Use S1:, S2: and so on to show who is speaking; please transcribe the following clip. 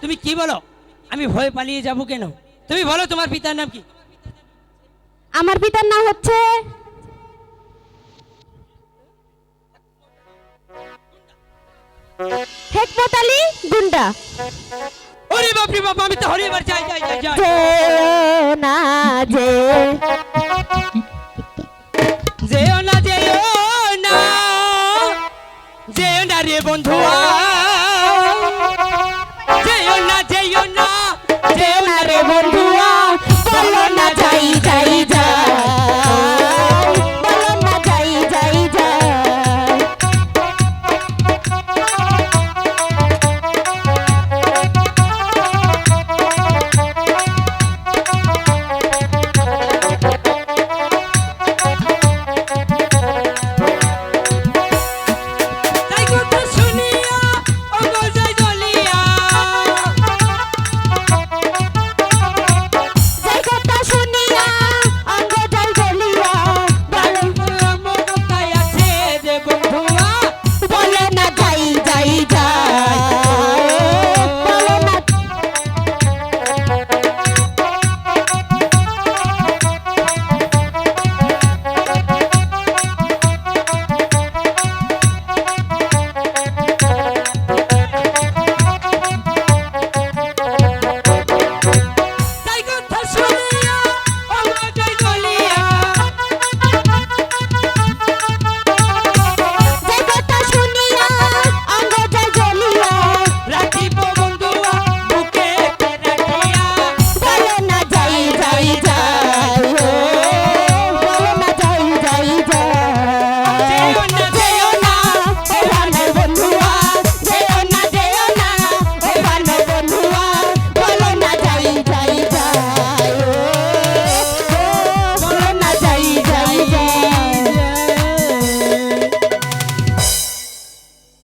S1: তুমি কি বলো? আমি ভয় পালিয়ে যাব কেন? তুমি বলো তোমার পিতার নাম কি?
S2: আমার পিতার নাম হচ্ছে হেকমত আলী গুন্ডা।
S1: ওরে বাপ রে বাপ আমি তো হরে এবার যাই যাই যাই
S2: না যে
S1: যেও না যেও না। যেও না রে বন্ধুয়া। day or night.